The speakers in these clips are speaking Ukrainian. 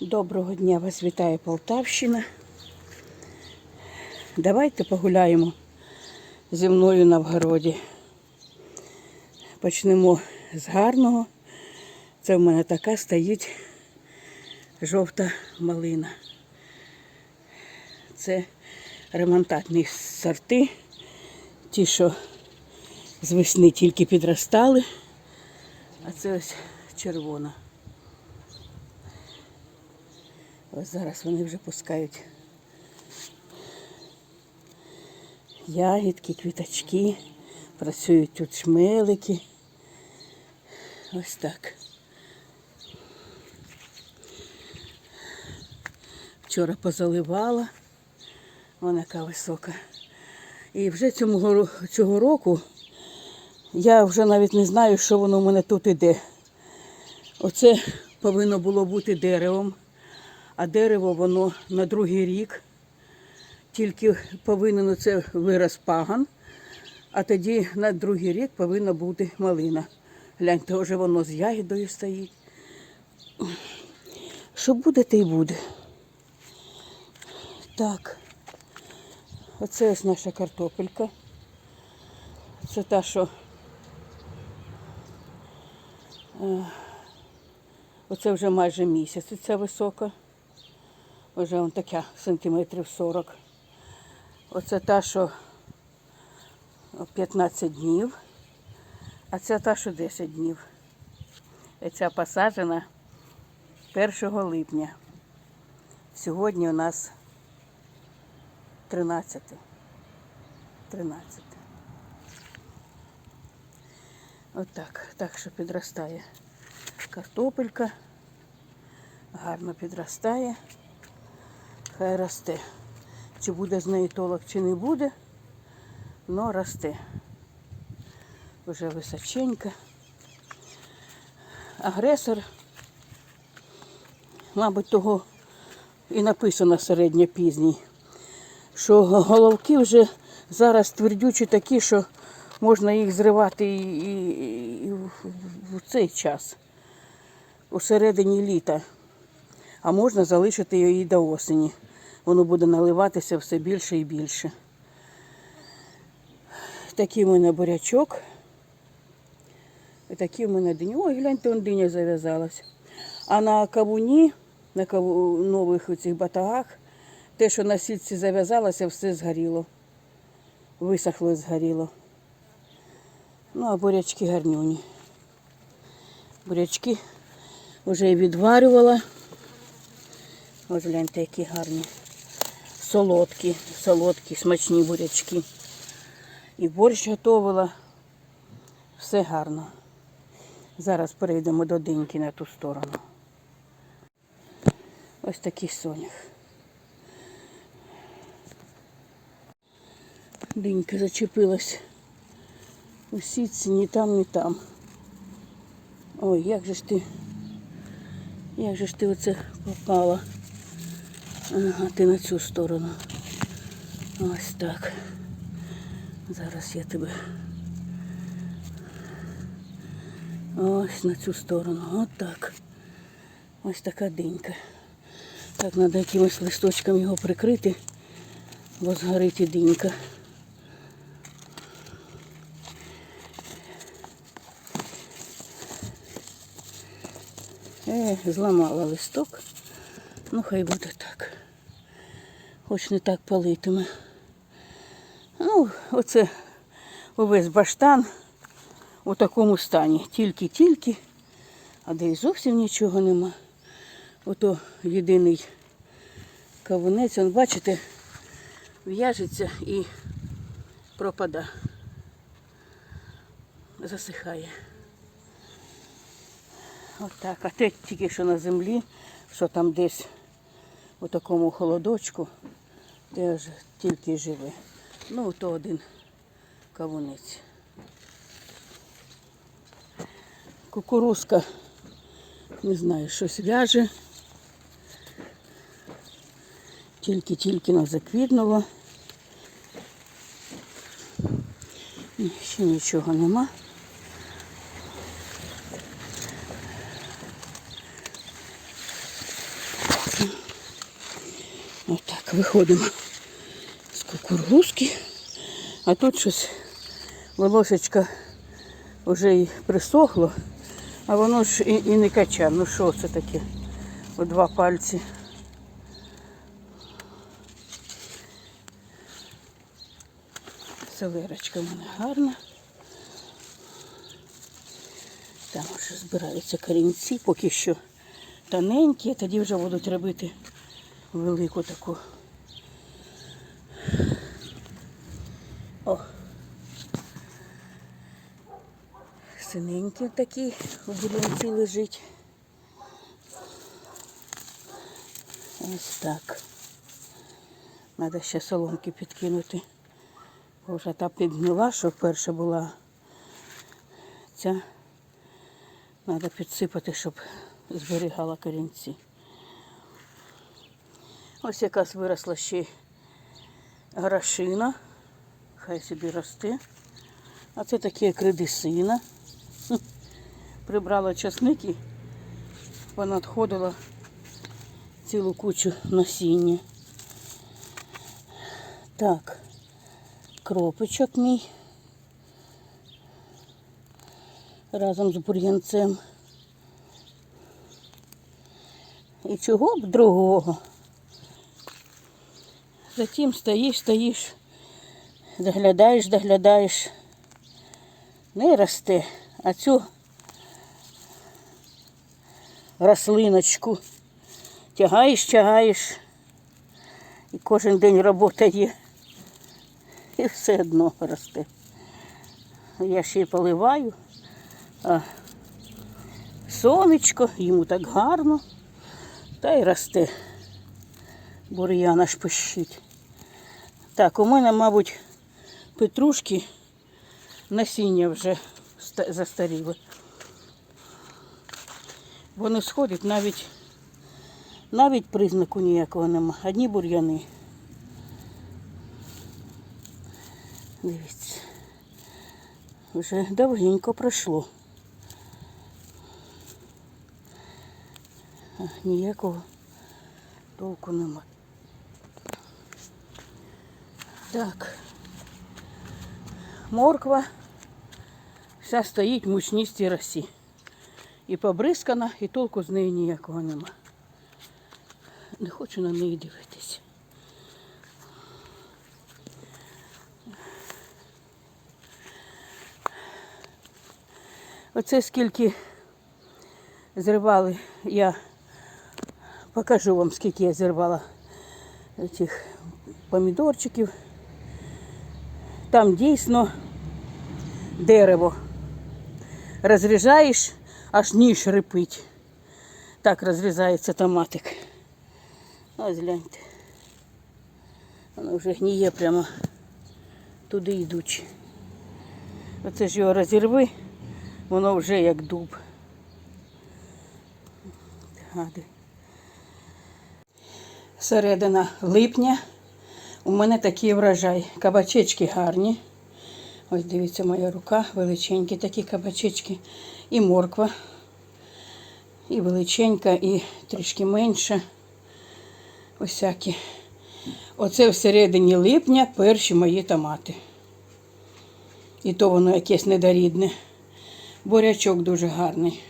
Доброго дня вас вітає Полтавщина. Давайте погуляємо зі мною на вгороді. Почнемо з гарного. Це в мене така стоїть жовта малина. Це ремонтатні сорти. Ті, що з весни тільки підростали. А це ось червона. Ось зараз вони вже пускають ягідки, квіточки, працюють тут шмелики. Ось так. Вчора позаливала, вона яка висока. І вже цього, цього року я вже навіть не знаю, що воно в мене тут іде. Оце повинно було бути деревом а дерево воно на другий рік. Тільки повинен це вираз паган, а тоді на другий рік повинна бути малина. Гляньте, вже воно з ягідою стоїть. Що буде, те й буде. Так. Оце ось наша картопелька. Це та, що е, оце вже майже місяць, ця висока. Вже вон така сантиметрів 40. Оце та, що 15 днів, а ця та, що 10 днів. І ця посаджена 1 липня. Сьогодні у нас 13. 13. Отак. Так що підростає картопелька. Гарно підростає хай росте. Чи буде з неї толок, чи не буде, але росте. Вже височенька. Агресор, мабуть, того і написано середньопізній, що головки вже зараз твердючі такі, що можна їх зривати і, і, і в цей час, у середині літа а можна залишити її до осені. Воно буде наливатися все більше і більше. Такий у мене бурячок. І такі в мене дині. Ой, гляньте, он диня зав'язалась. А на кавуні, на каву, нових цих батагах, те, що на сітці зав'язалося, все згоріло. Висохло і згоріло. Ну, а бурячки гарнюні. Бурячки вже і відварювала. Ось гляньте, які гарні. Солодкі, солодкі, смачні бурячки. І борщ готувала. Все гарно. Зараз перейдемо до диньки на ту сторону. Ось такий сонях. Динька зачепилась у сітці, ні там, ні там. Ой, як же ж ти, як же ж ти оце попала? Ага, ти на цю сторону. Ось так. Зараз я тебе. Ось на цю сторону. От так. Ось така динька. Так, треба якимось листочком його прикрити, бо згорить і динька. Е, зламала листок. Ну, хай буде так. Хоч не так палитиме. Ну, оце увесь баштан у такому стані. Тільки-тільки, а де й зовсім нічого нема. Ото єдиний кавунець, он, бачите, в'яжеться і пропада. Засихає. Отак. А те тільки що на землі, що там десь у такому холодочку, теж тільки живе. Ну, то один кавунець. Кукурузка, не знаю, щось в'яже. Тільки-тільки нас заквітнуло. Ще нічого нема. Так, виходимо з кукурузки. А тут щось волошечка вже і присохло, а воно ж і, і не кача. Ну що це таке? У два пальці. Селерочка в мене гарна. Там вже збираються корінці, поки що тоненькі, тоді вже будуть робити велику таку. Синенький такий у будинці лежить. Ось так. Треба ще соломки підкинути. Бо Вже та підгнила, що перша була ця. Треба підсипати, щоб зберігала корінці. Ось якась виросла ще й грошина. Хай собі росте. А це такі кредисина. Прибрала часник і понадходила цілу кучу насіння. Так, кропичок мій. Разом з бур'янцем. І чого б другого? Затім стоїш, стоїш, доглядаєш, доглядаєш. Не росте, а цю рослиночку тягаєш, тягаєш. І кожен день робота є. І все одно росте. Я ще й поливаю. А сонечко, йому так гарно. Та й росте. Бур'ян аж пищить. Так, у мене, мабуть, петрушки насіння вже ста- застаріли. Вони сходять навіть, навіть признаку ніякого нема. Одні бур'яни. Дивіться. Вже давненько пройшло. Ніякого толку нема. Так. Морква вся стоїть в мучністій росі. І побризкана, і толку з неї ніякого нема. Не хочу на неї дивитися. Оце скільки зривали, я покажу вам, скільки я зірвала цих помідорчиків. Там дійсно дерево. Розрізаєш, аж ніж рипить. Так розрізається томатик. Ось гляньте. Воно вже гніє прямо туди йдучи. Оце ж його розірви, воно вже як дуб. Гади. Середина липня. У мене такий врожай. Кабачечки гарні. Ось дивіться, моя рука, величенькі такі кабачечки. І морква. І величенька, і трішки менша. Осякі. Оце всередині липня перші мої томати. І то воно якесь недорідне. Бурячок дуже гарний.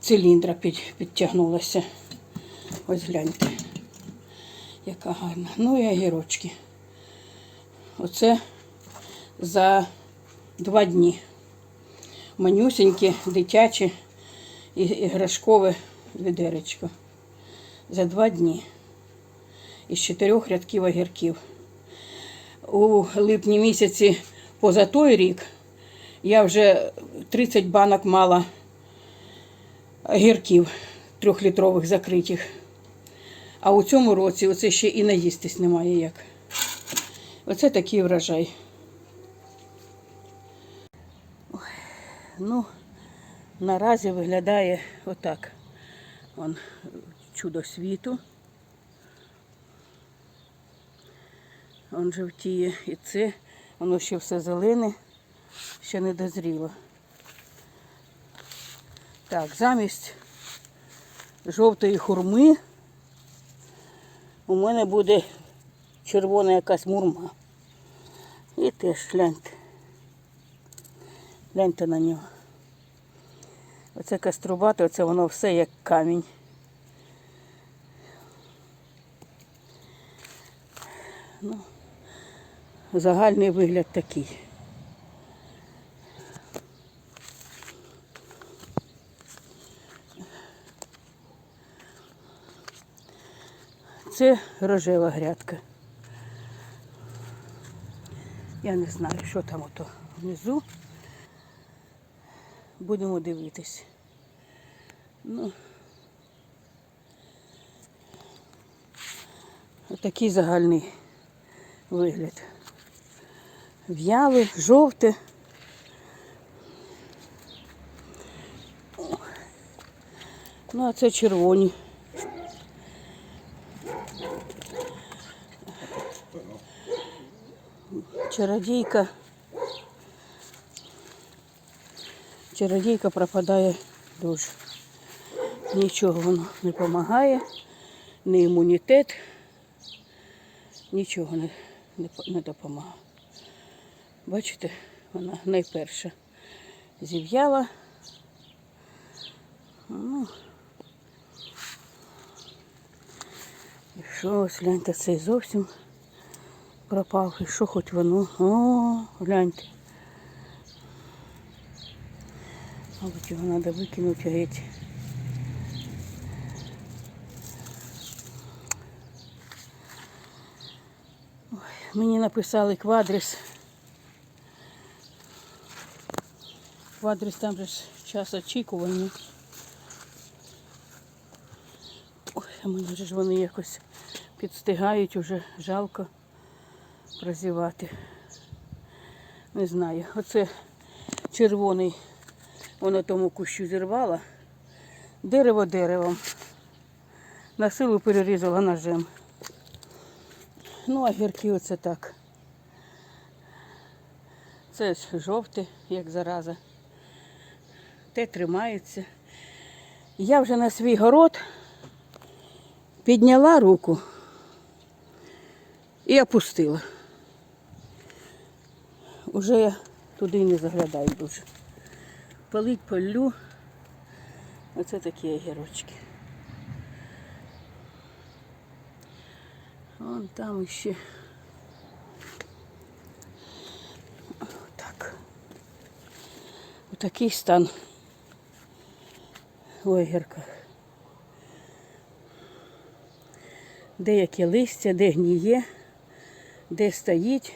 Циліндра під, підтягнулася. Ось гляньте. Яка гарна. Ну і огірочки. Оце за два дні. Манюсеньке, дитяче іграшкове відеречко. За два дні. Із чотирьох рядків огірків. У липні місяці поза той рік я вже 30 банок мала огірків трьохлітрових закритих. А у цьому році оце ще і наїстись немає як. Оце такий врожай. Ну, наразі виглядає отак. Он чудо світу. Он жовтіє і це, воно ще все зелене, ще не дозріло. Так, замість жовтої хурми у мене буде червона якась мурма. І теж гляньте. Гляньте на нього. Оце каструбати, оце воно все як камінь. Ну, загальний вигляд такий. Це рожева грядка. Я не знаю, що там ото внизу. Будемо дивитись. Ну, отакий загальний вигляд. В'яле, жовте. Ну, а це червоні. Чародійка. Чародійка пропадає дуже. Нічого воно не допомагає, не імунітет, нічого не, не, не допомагає. Бачите, вона найперша зів'яла. Ну, і що ось гляньте, цей зовсім пропав. І що хоч воно? О, гляньте. Мабуть, його треба викинути геть. Ой, мені написали квадрис. Квадрис там же ж час очікування. Ой, а мене ж вони якось підстигають, уже жалко прозівати. Не знаю. Оце червоний воно тому кущу зірвала. Дерево деревом. На силу перерізала ножем. Ну, а гірки оце так. Це жовте, як зараза. Те тримається. Я вже на свій город підняла руку і опустила. Уже я туди не заглядаю дуже. Полить полю. Оце такі огірочки. Вон там ще. Так. Отакий стан в огірках. Деяке листя, де гніє, де стоїть.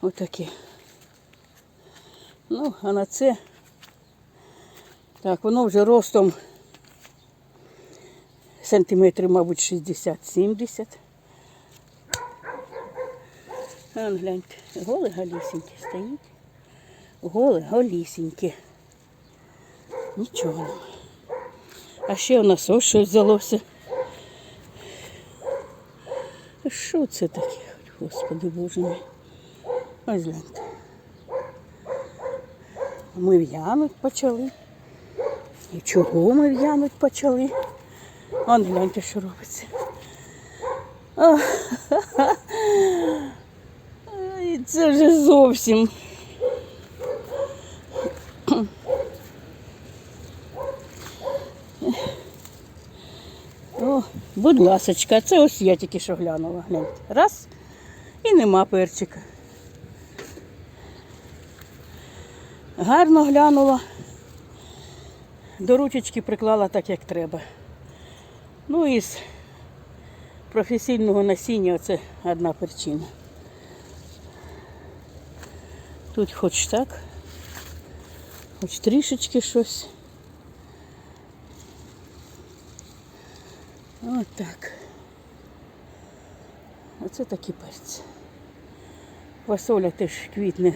Отакі. Ну, а на це, так, воно вже ростом сантиметрів, мабуть, 60-70. А, гляньте, голе голісіньке стоїть. Голе голісіньке. Нічого. А ще у нас ось щось взялося. Що це таке? Господи Боже мій. Ось гляньте. Ми в'януть почали. І чого ми в'януть почали? Он гляньте, що робиться. Ай, Це вже зовсім. О, будь ласочка, це ось я тільки що глянула. Гляньте. Раз і нема перчика. Гарно глянула. До ручечки приклала так, як треба. Ну і з професійного насіння це одна причина. Тут хоч так, хоч трішечки щось. От так. Оце такі перці. Фасоля теж квітне,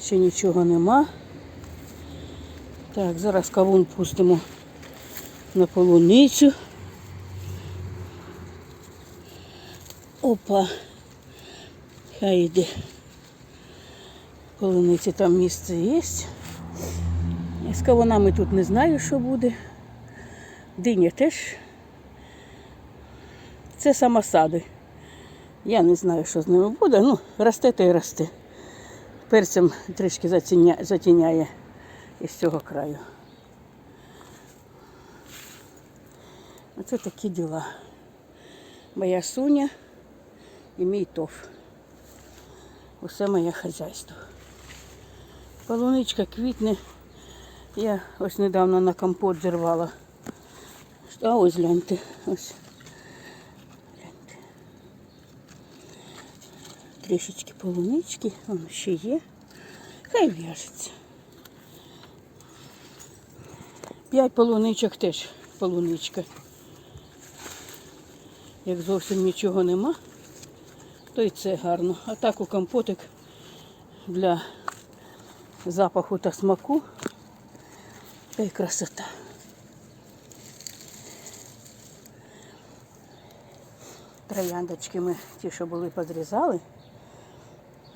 ще нічого нема. Так, зараз кавун пустимо на полуницю. Опа. Хай йде. Полуниці там місце є. З кавунами тут не знаю, що буде. Диня теж. Це самосади. Я не знаю, що з ними буде. Ну, росте та й росте. Перцем трішки затіня... затіняє із цього краю. Оце такі діла. Моя суня і мій тоф. Усе моє хазяйство. Полуничка квітне. Я ось недавно на компот зірвала. А ось гляньте. Ось. Трішечки полунички, воно ще є. Хай в'яжеться. П'ять полуничок теж полуничка. Як зовсім нічого нема, то і це гарно. А так у компотик для запаху та смаку. Та й красота. Трояндочки ми ті, що були, подрізали,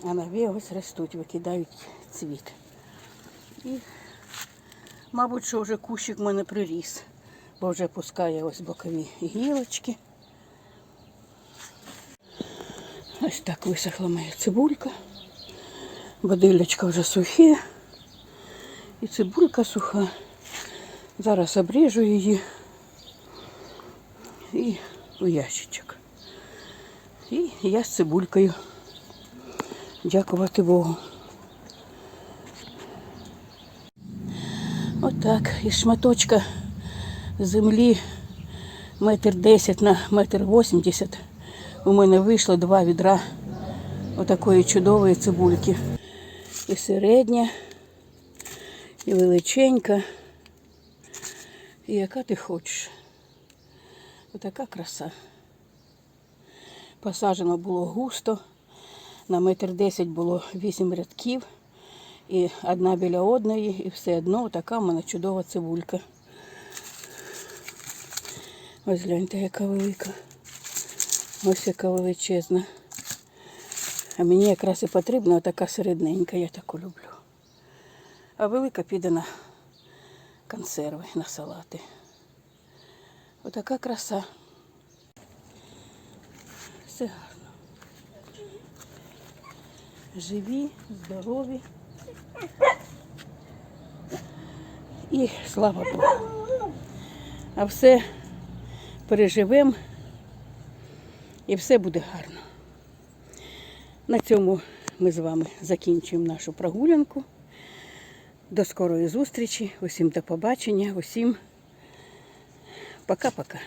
а нові ось ростуть, викидають цвіт. І, мабуть, що вже кущик в мене приріс, бо вже пускає ось бокові гілочки. Ось так висохла моя цибулька. Бодилячка вже сухе. І цибулька суха. Зараз обріжу її і у ящичок. І я з цибулькою. Дякувати Богу. Отак, із шматочка землі метр десять на метр вісімдесят у мене вийшло два відра отакої чудової цибульки. І середня, і величенька. І яка ти хочеш. Отака краса. Посаджено було густо. На метр десять було вісім рядків. І одна біля одної, і все одно така в мене чудова цибулька. Ось гляньте, яка велика. Ось яка величезна. А мені якраз і потрібна така середненька, я таку люблю. А велика піде на консерви, на салати. Отака краса. Все. Живі, здорові. І слава Богу. А все переживемо і все буде гарно. На цьому ми з вами закінчуємо нашу прогулянку. До скорої зустрічі, усім до побачення, усім пока-пока.